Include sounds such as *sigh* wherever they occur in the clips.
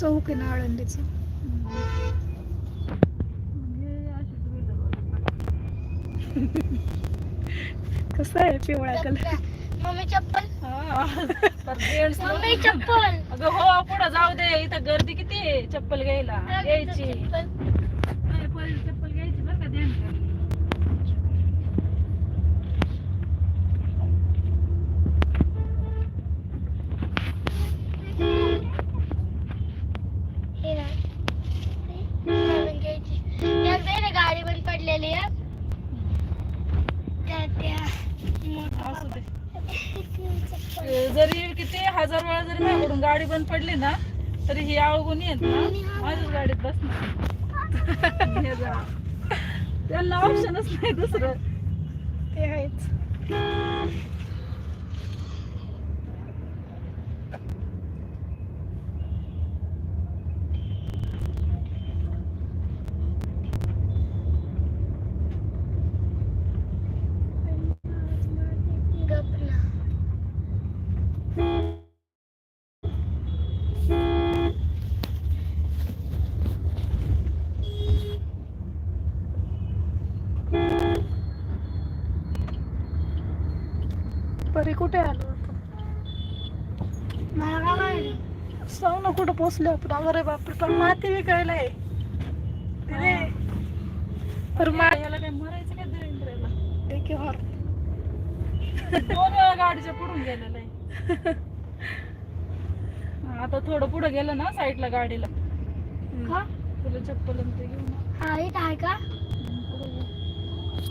चौक आहे ना आळंदीचं. कसं आहे पिवळा कलर मम्मी चप्पल? मम्मी चप्पल. अगं हो पुढं जाऊ दे. इथं गर्दी किती आहे? चप्पल घ्यायला. घ्यायची चप्पल. नाही, पहिली चप्पल घ्यायची बरं का ध्यान ठेव. हे ना. घालून घ्यायची. एकदा आहे ना गाडी त्या- त्या. *laughs* जरी किती हजार वेळा जरी माझ्याकडून गाडी बंद पडली ना तरी ही अवगुण येत ना. माझ्याच गाडीत बसणार. *laughs* त्यांना ऑप्शनच नाही दुसरं. ते आहेच गप ना. परी कुठे आलो मला? सांग ना कुठं पोचलो आपण? अरे बापरे पण माती विकायला आहे. काय मरायचं काय देवेंद्रला एक हॉर. दोन वेळा गाडीच्या पुढून गेलेलं आहे. हा, आता थोडं पुढे गेलं ना साईडला गाडीला. का? तुला चप्पल ते घेऊन. हा इथं आहे का.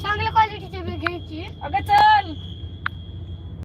चांगल्या क्वालिटीची बी घ्यायची. अगं चल.